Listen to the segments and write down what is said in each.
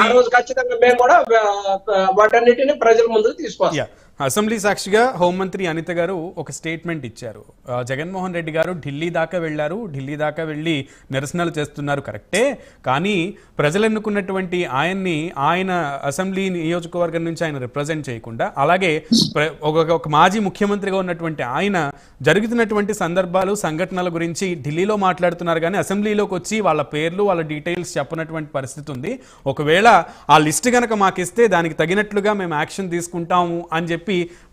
ఆ రోజు ఖచ్చితంగా మేము కూడా వాటన్నిటిని ప్రజల ముందుకు తీసుకొస్తాం అసెంబ్లీ సాక్షిగా హోంమంత్రి అనిత గారు ఒక స్టేట్మెంట్ ఇచ్చారు. జగన్మోహన్ రెడ్డి గారు ఢిల్లీ దాకా వెళ్ళారు. ఢిల్లీ దాకా వెళ్ళి నిరసనలు చేస్తున్నారు కరెక్టే. కానీ ప్రజలు ఎన్నుకున్నటువంటి ఆయన్ని ఆయన అసెంబ్లీ నియోజకవర్గం నుంచి ఆయన రిప్రజెంట్ చేయకుండా అలాగే ఒక ఒక మాజీ ముఖ్యమంత్రిగా ఉన్నటువంటి ఆయన జరుగుతున్నటువంటి సందర్భాలు సంఘటనల గురించి ఢిల్లీలో మాట్లాడుతున్నారు కానీ అసెంబ్లీలోకి వచ్చి వాళ్ళ పేర్లు వాళ్ళ డీటెయిల్స్ చెప్పనటువంటి పరిస్థితి ఉంది. ఒకవేళ ఆ లిస్ట్ కనుక మాకు ఇస్తే దానికి తగినట్లుగా మేము యాక్షన్ తీసుకుంటాము అని చెప్పి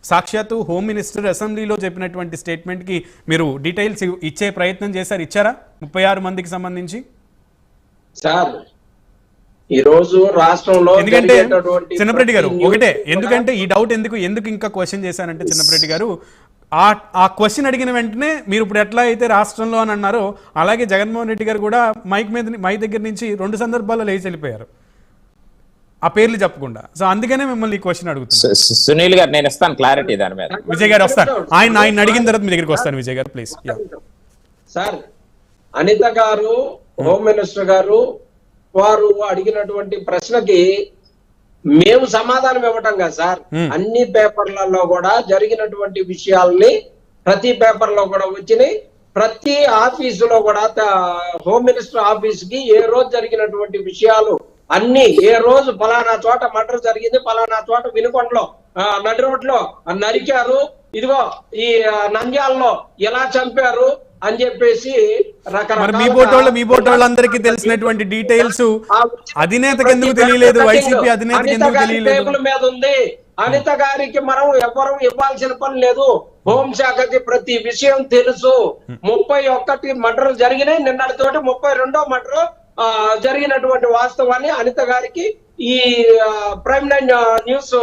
సాక్షాత్తు హోమ్ మినిస్టర్ అసెంబ్లీలో చెప్పినటువంటి స్టేట్మెంట్కి మీరు డీటెయిల్స్ ఇచ్చే ప్రయత్నం చేశారు. ఇచ్చారా? ముప్పై ఆరు మందికి సంబంధించి? సార్ ఈ రోజు రాష్ట్రంలో ఎందుకంటే చిన్నప్రెడ్డి గారు ఒకటే ఎందుకంటే ఈ డౌట్ ఎందుకు ఎందుకు ఇంకా క్వశ్చన్ చేశానంటే చిన్నప్రెడ్డి గారు ఆ ఆ క్వశ్చన్ అడిగిన వెంటనే మీరు ఇప్పుడు ఎట్లా అయితే రాష్ట్రంలో అని అన్నారో అలాగే జగన్మోహన్ రెడ్డి గారు కూడా మైక్ మీద మైక్ దగ్గర నుంచి రెండు సందర్భాల్లో లేచి వెళ్ళిపోయారు. ఆ పేర్లు చెప్పకుండా. సో అందుకనే మిమ్మల్ని ఈ క్వశ్చన్ అడుగుతున్నాను సునీల్ గారు నేను ఇస్తాను క్లారిటీ దాని మీద. విజయ్ గారు వస్తాను ఆయన ఆయన అడిగిన తర్వాత మీ దగ్గరికి వస్తాను విజయ్ గారు ప్లీజ్ సార్ అనిత గారు హోమ్ మినిస్టర్ గారు వారు అడిగినటువంటి ప్రశ్నకి మేము సమాధానం ఇవ్వటం కదా సార్. Hmm. అన్ని పేపర్లలో కూడా జరిగినటువంటి విషయాల్ని ప్రతి పేపర్లో కూడా వచ్చినాయి. ప్రతి ఆఫీసులో కూడా హోమ్ మినిస్టర్ ఆఫీస్కి ఏ రోజు జరిగినటువంటి విషయాలు అన్ని ఏ రోజు ఫలానా చోట మర్డర్ జరిగింది ఫలానా చోట వినుకొండలో ఆ, నడి రోడ్లో నరికారు ఇదిగో ఈ నంద్యాలలో ఎలా చంపారు అని చెప్పేసి మరి మీ బోటోళ్ళు మీ బోటోళ్ళందరికీ తెలిసినటువంటి డీటెయిల్స్ అధినేతకి ఎందుకు తెలియలేదు? వైసీపీ అధినేతకి ఎందుకు తెలియలేదు? టేబుల్ మీద ఉంది. అనిత గారికి మనం ఎవరు ఇవ్వాల్సిన పని లేదు. హోంశాఖకి ప్రతి విషయం తెలుసు. ముప్పై ఒక్కటి మర్డర్లు జరిగినాయి. నిన్నటితోటి ముప్పై రెండో మర్డర్ జరిగినటువంటి వాస్తవాన్ని అనిత గారికి ఈ ప్రైమ్ న్యూస్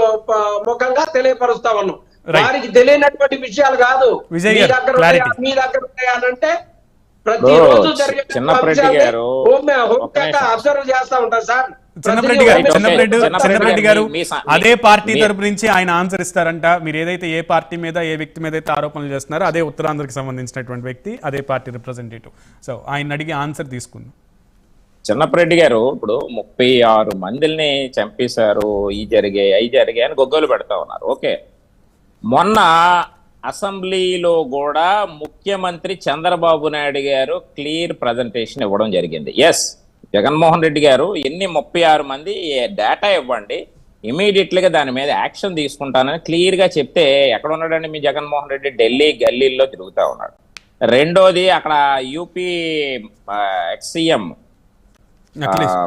ముఖంగా తెలియపరుస్తా ఉన్నాం. వారికి తెలియనటువంటి విషయాలు కాదు. మీ గారు, దగ్గర మీ దగ్గర ఉన్నాయా అని అంటే ప్రతిరోజు జరిగే. అబ్జర్వ్ చేస్తా ఉంటారు సార్. చిన్నప్రెడ్డి గారు చిన్నప్రెడ్డి చిన్నప్రెడ్డి అదే పార్టీ తరపు నుంచి ఆయన ఆన్సర్ ఇస్తారంట. మీరు ఏదైతే ఏ పార్టీ మీద ఏ వ్యక్తి మీద అయితే ఆరోపణలు చేస్తున్నారో అదే ఉత్తరాంధ్రకి సంబంధించినటువంటి వ్యక్తి అదే పార్టీ రిప్రజెంటేటివ్ సో ఆయన అడిగి ఆన్సర్ తీసుకుందాం. చిన్నప్పరెడ్డి గారు ఇప్పుడు ముప్పై ఆరు మందిల్ని చంపేశారు ఈ జరిగాయి అవి జరిగాయి అని గొగ్గోలు పెడతా ఉన్నారు. ఓకే. మొన్న అసెంబ్లీలో కూడా ముఖ్యమంత్రి చంద్రబాబు నాయుడు గారు క్లియర్ ప్రజెంటేషన్ ఇవ్వడం జరిగింది. ఎస్ జగన్మోహన్ రెడ్డి గారు ఎన్ని ముప్పై ఆరు మంది డేటా ఇవ్వండి ఇమీడియట్లీగా దాని మీద యాక్షన్ తీసుకుంటానని క్లియర్గా చెప్తే ఎక్కడ ఉన్నాడండి మీ జగన్మోహన్ రెడ్డి? ఢిల్లీ గల్లీల్లో తిరుగుతూ ఉన్నాడు. రెండోది అక్కడ యూపీ ఎక్స్సీఎం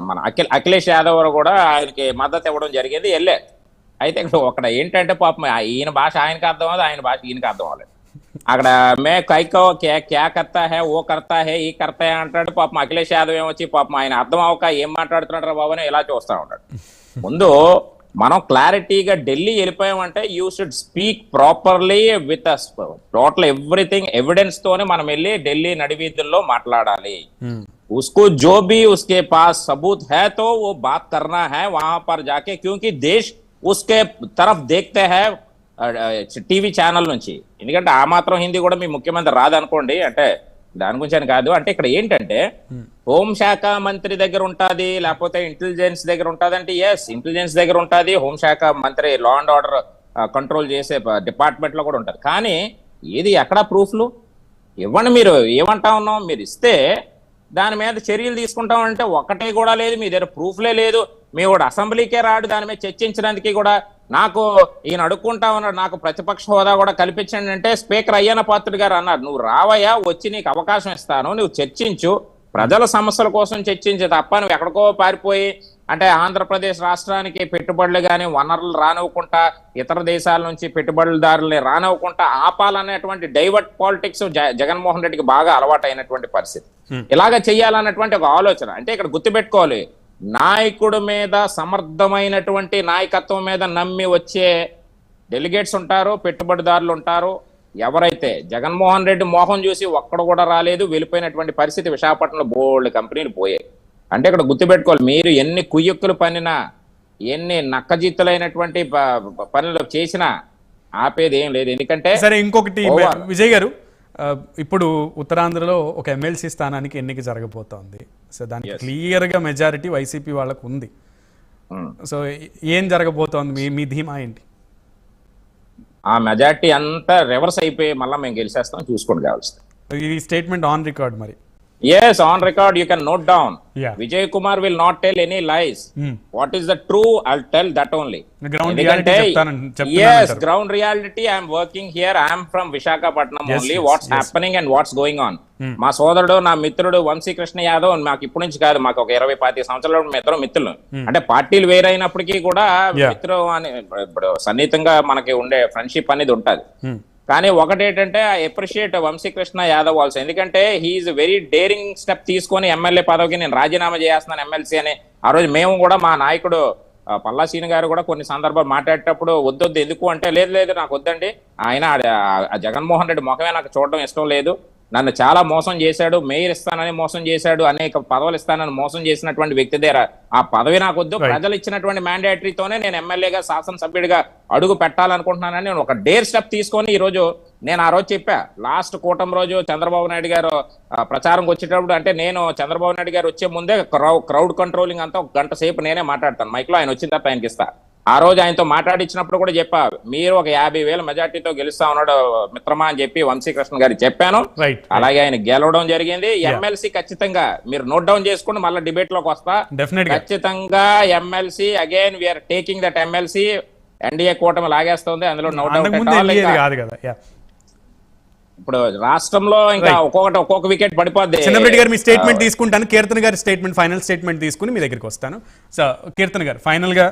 మన అఖిల్ అఖిలేష్ యాదవ్ కూడా ఆయనకి మద్దతు ఇవ్వడం జరిగింది వెళ్ళే అయితే ఇక్కడ ఒకటి ఏంటంటే పాపం ఈయన భాష ఆయనకి అర్థం అవ్వదు ఆయన భాష ఈయనకి అర్థం అవ్వలేదు. అక్కడ మే కైకో క్యా క్యా కర్తా హే ఓ కర్తా హే ఈ కర్తా అంటాడు. పాపం అఖిలేష్ యాదవ్ ఏమొచ్చి పాపం ఆయన అర్థం అవ్వక ఏం మాట్లాడుతున్నాడు బాబు అని ఇలా చూస్తా ఉంటాడు. ముందు మనం క్లారిటీగా Delhi వెళ్ళిపోయామంటే you should speak properly with total everything evidence తోనే మనం వెళ్ళి ఢిల్లీ నడివీధుల్లో మాట్లాడాలి. उसको जो भी उसके पास सबूत है तो वो बात करना है वहां पर जाके क्योंकि देश उसके तरफ देखते हैं టీవీ ఛానల్ నుంచి ఎందుకంటే ఆ మాత్రం హిందీ కూడా మీ ముఖ్యమంత్రి రాదనుకోండి అంటే దాని గురించి అని కాదు అంటే ఇక్కడ ఏంటంటే హోంశాఖ మంత్రి దగ్గర ఉంటుంది లేకపోతే ఇంటెలిజెన్స్ దగ్గర ఉంటుంది అంటే ఎస్ ఇంటెలిజెన్స్ దగ్గర ఉంటుంది హోంశాఖ మంత్రి లా అండ్ ఆర్డర్ కంట్రోల్ చేసే డిపార్ట్మెంట్ లో కూడా ఉంటుంది కానీ ఏది ఎక్కడ ప్రూఫ్లు ఇవ్వండి మీరు ఏమంటా ఉన్నాం మీరు ఇస్తే దాని మీద చర్యలు తీసుకుంటామంటే ఒకటే కూడా లేదు మీ దగ్గర ప్రూఫ్లే లేదు. మీ కూడా అసెంబ్లీకే రాడు దాని మీద చర్చించడానికి కూడా నాకు ఈయన అడుక్కుంటా ఉన్నాడు నాకు ప్రతిపక్ష హోదా కూడా కల్పించండి అంటే స్పీకర్ అయ్యన పాత్రుడు గారు అన్నారు. నువ్వు రావయ్యా వచ్చి నీకు అవకాశం ఇస్తాను నువ్వు చర్చించు. ప్రజల సమస్యల కోసం చర్చించే తప్ప నువ్వు ఎక్కడికో పారిపోయి అంటే ఆంధ్రప్రదేశ్ రాష్ట్రానికి పెట్టుబడులు కానీ వనరులు రానివ్వకుండా ఇతర దేశాల నుంచి పెట్టుబడిదారుల్ని రానివ్వకుండా ఆపాలనేటువంటి డైవర్ట్ పాలిటిక్స్ జగన్మోహన్ రెడ్డికి బాగా అలవాటైనటువంటి పరిస్థితి. ఇలాగ చెయ్యాలన్నటువంటి ఒక ఆలోచన. అంటే ఇక్కడ గుర్తుపెట్టుకోవాలి. నాయకుడి మీద సమర్థమైనటువంటి నాయకత్వం మీద నమ్మి వచ్చే డెలిగేట్స్ ఉంటారు పెట్టుబడిదారులు ఉంటారు. ఎవరైతే జగన్మోహన్ రెడ్డి మోహం చూసి ఒక్కడు కూడా రాలేదు వెళ్ళిపోయినటువంటి పరిస్థితి విశాఖపట్నంలో బోల్డ్ కంపెనీలు పోయాయి. అంటే ఇక్కడ గుర్తుపెట్టుకోవాలి మీరు ఎన్ని కుయ్యొక్కులు పనినా ఎన్ని నక్కజిత్తులైనటువంటి పనులు చేసినా ఆపేది ఏం లేదు. ఎందుకంటే సరే ఇంకొకటి. విజయ్ గారు ఇప్పుడు ఉత్తరాంధ్రలో ఒక ఎమ్మెల్సీ స్థానానికి ఎన్నిక జరగబోతోంది. సో దానికి క్లియర్గా మెజారిటీ వైసీపీ వాళ్ళకు ఉంది. ఉమ్. సో ఏం జరగబోతోంది? మీ మీ ధీమా ఏంటి? ఆ మెజార్టీ అంతా రివర్స్ అయిపోయి మళ్ళీ మేము గెలిచేస్తాం చూసుకోండి కావాల్సింది ఈ స్టేట్మెంట్ ఆన్ రికార్డ్ మరి. Yes on record you can note down Yeah. Vijay Kumar will not tell any lies Hmm. What is the true I tell that only Ground reality చెప్తానని- చెప్తున్నానంటారు. Ground reality I'm working here I'm from Visakhapatnam Yes, only yes, what's yes. Happening and what's going on మా సోదరుడు నా మిత్రుడు వంశీ కృష్ణ యాదవ్ మాకు ఇప్పటి నుంచి కాదు మాకు ఒక ఇరవై పాతి సంవత్సరాల మిత్రం మిత్రులు అంటే పార్టీలు వేరైనప్పటికీ కూడా. మిత్రం అని ఇప్పుడు సన్నిహితంగా మనకి ఉండే ఫ్రెండ్షిప్ అనేది ఉంటది Hmm. కానీ ఒకటేంటంటే I appreciate Vamsikrishna Yadav also ఎందుకంటే హీఈస్ వెరీ డేరింగ్ స్టెప్ తీసుకొని ఎమ్మెల్యే పదవికి నేను రాజీనామా చేస్తున్నాను ఎమ్మెల్సీ అని. ఆ రోజు మేము కూడా మా నాయకుడు పల్లాసీని గారు కూడా కొన్ని సందర్భాలు మాట్లాడేటప్పుడు వద్దొద్దు. ఎందుకు అంటే లేదు లేదు నాకు వద్దండి. ఆయన జగన్మోహన్ రెడ్డి ముఖమే నాకు చూడడం ఇష్టం లేదు. నన్ను చాలా మోసం చేశాడు మేయర్ ఇస్తానని మోసం చేశాడు అనేక పదవులు ఇస్తానని మోసం చేసినటువంటి వ్యక్తి దగ్గర ఆ పదవి నాకు వద్దు. ప్రజలు ఇచ్చినటువంటి మ్యాండేటరీతోనే నేను ఎమ్మెల్యేగా శాసనసభ్యుడిగా అడుగు పెట్టాలనుకుంటున్నానని నేను ఒక డేర్ స్టెప్ తీసుకొని ఈ రోజు నేను ఆ రోజు చెప్పా. లాస్ట్ కూటమి రోజు చంద్రబాబు నాయుడు గారు ప్రచారంకి వచ్చేటప్పుడు అంటే నేను చంద్రబాబు నాయుడు గారు వచ్చే ముందే క్రౌడ్ కంట్రోలింగ్ అంతా ఒక గంట సేపు నేనే మాట్లాడతాను. మైక్లో ఆయన వచ్చిన తర్వాత ఆయనకి ఇస్తా. ఆ రోజు ఆయనతో మాట్లాడించినప్పుడు కూడా చెప్పా మీరు ఒక యాభై వేల మెజార్టీతో గెలుస్తా ఉన్నాడు మిత్రమా అని చెప్పి వంశీకృష్ణ గారికి చెప్పాను. అలాగే ఆయన గెలవడం జరిగింది. ఎమ్మెల్సీ ఖచ్చితంగా మీరు నోట్ డౌన్ చేసుకుని మళ్ళీ డిబేట్లోకి వస్తా ఖచ్చితంగా MLC again we're taking that MLC NDA కూటమి లాగేస్తుంది అందులో నో డౌట్ ఇప్పుడు రాష్ట్రంలో ఇంకా. ఒక్కొక్కటి ఒక్కొక్క వికెట్ పడిపోద్ది. చిన్నరెడ్డి గారు మీ స్టేట్మెంట్ తీసుకుంటాను కీర్తన గారి స్టేట్మెంట్ ఫైనల్ స్టేట్మెంట్ తీసుకుని మీ దగ్గరికి వస్తాను. సో కీర్తన గారు ఫైనల్గా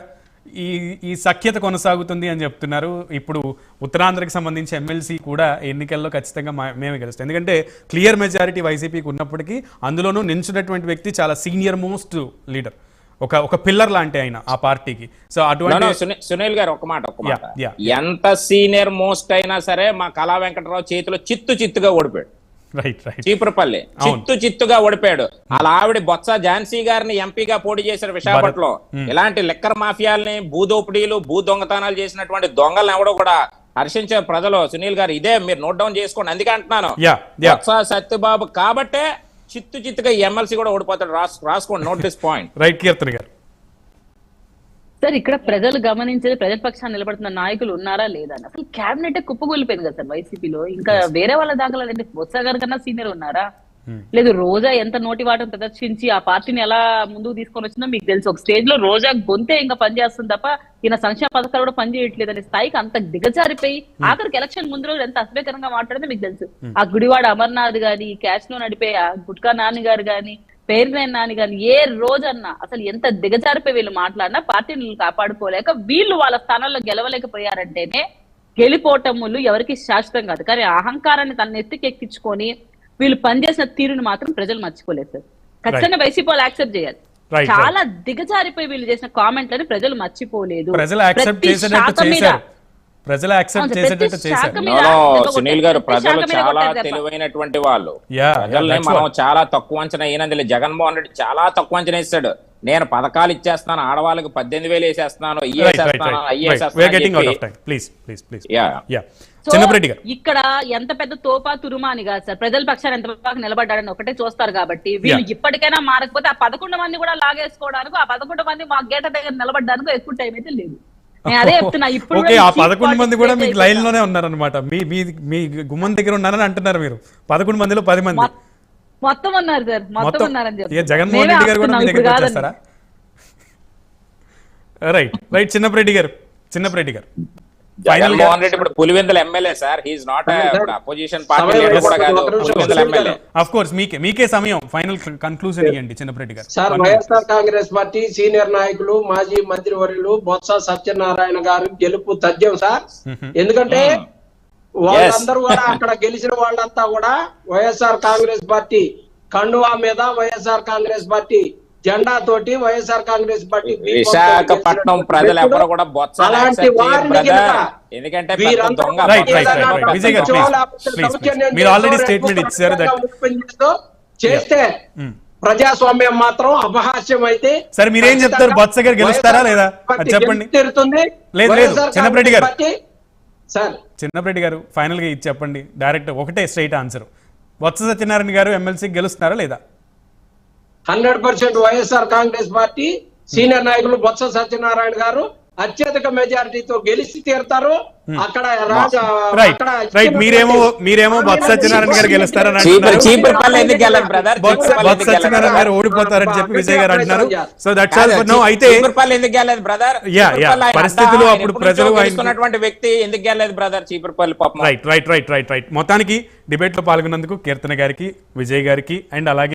ఈ ఈ సఖ్యత కొనసాగుతుంది అని చెప్తున్నారు. ఇప్పుడు ఉత్తరాంధ్రకి సంబంధించి ఎమ్మెల్సీ కూడా ఎన్నికల్లో ఖచ్చితంగా మేమే గెలుస్తాం. ఎందుకంటే క్లియర్ మెజారిటీ వైసీపీకి ఉన్నప్పటికీ అందులోనూ నించున్నటువంటి వ్యక్తి చాలా సీనియర్ మోస్ట్ లీడర్. ఒక ఒక పిల్లర్ లాంటి ఆయన ఆ పార్టీకి. సో అటువంటి సుని- సునీల్ గారు ఒక మాట ఒక మాట. ఎంత సీనియర్ మోస్ట్ అయినా సరే మా కళా వెంకటరావు చేతిలో చిత్తు చిత్తుగా ఓడిపోయాడు. చీపురపల్లి. చిత్తు చిత్తుగా ఓడిపోయాడు. అలా ఆవిడ బొత్స ఝాన్సీ గారిని ఎంపీగా పోటీ చేశారు విశాఖపట్నంలో. ఇలాంటి లెక్కర్ మాఫియాల్ని భూదోపిడీలు భూ దొంగతనాలు చేసినటువంటి దొంగలను ఎవడో కూడా హర్షించే ప్రజలు సునీల్ గారు. ఇదే మీరు నోట్ డౌన్ చేసుకోండి. అందుకే అంటున్నాను. బొత్స సత్యబాబు కాబట్టే చిత్తు చిత్తుగా ఎమ్మెల్సీ కూడా ఓడిపోతాడు. రాస్ రాసుకోండి. Note this point. Right Keerthana garu. Sir ఇక్కడ ప్రజలు గమనించేది ప్రజల పక్షాన్ని నిలబడుతున్న నాయకులు ఉన్నారా లేదా అసలు క్యాబినెట్ కుప్పగొలిపోయింది కదా సార్ వైసీపీలో. ఇంకా వేరే వాళ్ళ దాఖలా లేదంటే బొత్స గారి కన్నా సీనియర్ ఉన్నారా? లేదు రోజా ఎంత నోటి వాటం ప్రదర్శించి ఆ పార్టీని ఎలా ముందుకు తీసుకొని వచ్చిందో మీకు తెలుసు. ఒక స్టేజ్లో రోజా గొంతే ఇంకా పనిచేస్తుంది తప్ప ఈయన సంక్షేమ పథకాలు కూడా పనిచేయట్లేదు అనే స్థాయికి అంత దిగజారిపోయి ఆఖరికి ఎలక్షన్ ముందు రోజు ఎంత అసభ్యకరంగా మాట్లాడిందో మీకు తెలుసు. ఆ గుడివాడ అమర్నాథ్ గాని క్యాష్లో నడిపే ఆ గుట్కా నాని గారు గాని పేరునైన నాని గాని ఏ రోజన్నా అసలు ఎంత దిగజారిపోయి వీళ్ళు మాట్లాడినా పార్టీని కాపాడుకోలేక వీళ్ళు వాళ్ళ స్థానాల్లో గెలవలేకపోయారంటేనే గెలిపోవటములు ఎవరికి శాశ్వతం కాదు. కానీ అహంకారాన్ని తన నెత్తికి ఎక్కించుకొని వీళ్ళు పనిచేసిన తీరుని మాత్రం ప్రజలు మర్చిపోలేదు సార్. ఖచ్చితంగా వైసీపీ వాళ్ళు యాక్సెప్ట్ చేయాలి. చాలా దిగజారిపోయి వీళ్ళు చేసిన కామెంట్లని ప్రజలు మర్చిపోలేదు. ప్రజలు యాక్సెప్ట్ మీద- చేశారు. ప్రజలు యాక్సెప్ట్ చేసేటట్టు చేశారు. సునీల్ గారు. ప్రజలు చాలా. తెలివైనటువంటి వాళ్ళు. ప్రజల్ని మనం. చాలా తక్కువ అంచనా అయినందులో జగన్మోహన్ రెడ్డి చాలా తక్కువ అంచనా ఇస్తాడు నేను పథకాలు ఇచ్చేస్తాను ఆడవాళ్ళకి పద్దెనిమిది వేలు వేసేస్తాను ఇక్కడ ఎంత పెద్ద తోపా తురుమా అని కాదు సార్. ప్రజల పక్షాన్ని ఎంత బాగా నిలబడ్డాడని ఒకటే చూస్తారు కాబట్టి వీళ్ళు. ఇప్పటికైనా మారకపోతే ఆ పదకొండు మంది కూడా లాగేసుకోవడానికి ఆ పదకొండు మంది మా గేట దగ్గర నిలబడడానికి ఎక్కువ టైం అయితే లేదు. అదే చెప్తున్నా ఇప్పుడు ఓకే ఆ పదకొండు మంది కూడా మీకు లైన్లోనే ఉన్నారనమాట మీ మీ మీ గుమ్మం దగ్గర ఉన్నారని అంటున్నారు మీరు. పదకొండు మందిలో పది మంది. మొత్తం ఉన్నారు సార్ మొత్తం ఉన్నారని చెప్పి జగన్మోహన్ రెడ్డి గారు కూడా మీ కాదండి. వచ్చేస్తారా? రైట్ రైట్ చిన్నపరెడ్డి గారు. చిన్నపరెడ్డి గారు. జగన్మోహన్ రెడ్డి ఇప్పుడు Pulivendula MLA sir. He's not opposition party leader కూడా కాదు. పులివెందుల ఎమ్మెల్యే. అఫ్ కోర్స్ మీకే మీకే సమయం. ఫైనల్ కన్క్లూజన్ ఇవ్వండి Chinnapareddy garu. Sir. YSR Congress party senior నాయకులు మాజీ మంత్రివర్యులు బొత్స సత్యనారాయణ గారు గెలుపు తథ్యం సార్. ఎందుకంటే వాళ్ళందరూ కూడా అక్కడ గెలిచిన వాళ్ళంతా కూడా వైఎస్ఆర్ కాంగ్రెస్ పార్టీ కండువా మీద వైఎస్ఆర్ కాంగ్రెస్ పార్టీ జెండా తోటి వైఎస్ఆర్ కాంగ్రెస్ పార్టీ విశాఖపట్నం ప్రజలు ఎవరు కూడా బొత్స అలాంటి వారిని ఎందుకంటే. మీరు ఇచ్చారు that- ముప్పై చేస్తూ Hmm. ప్రజాస్వామ్యం మాత్రం అపహాస్యం అయితే సరే, మీరేం చెప్తారు? బొత్స గారు గెలుస్తారా లేదా? చెప్పండి. లేదు, లేదు. వైఎస్ఆర్ చిన్నప్పరెడ్డి గారు. సార్ చిన్నపరెడ్డి గారు ఫైనల్గా ఇది చెప్పండి డైరెక్ట్ ఒకటే స్ట్రైట్ ఆన్సర్ వత్స సత్యనారాయణ గారు ఎమ్మెల్సీ గెలుస్తున్నారా లేదా hundred percent YSR Congress party senior నాయకులు బొత్స సత్యనారాయణ గారు అత్యధిక మెజారిటీతో గెలిచి తీరుతారు. అక్కడ రైట్ అక్కడ మీరేమో మీరేమో బొత్స సత్యనారాయణ గారు గెలుస్తారని చీపురు అంటున్నారు. చీపురుపల్లి ఎందుకు గెలరు బ్రదర్ బొత్స సత్యనారాయణ గారు ఓడిపోతారని చెప్పి విజయ్ గారు అంటున్నారు. So that's all for no అయితే చీపురుపల్లి ఎందుకు గెలలేదు బ్రదర్ Yeah, yeah. పరిస్థితులు అప్పుడు ప్రజలు వ్యక్తి ఎందుకు గెలలేదు బ్రదర్ చీపురుపల్లి పాపం. Right right right right right మొత్తానికి డిబేట్లో పాల్గొన్నందుకు కీర్తన గారికి విజయ్ గారికి అండ్ అలాగే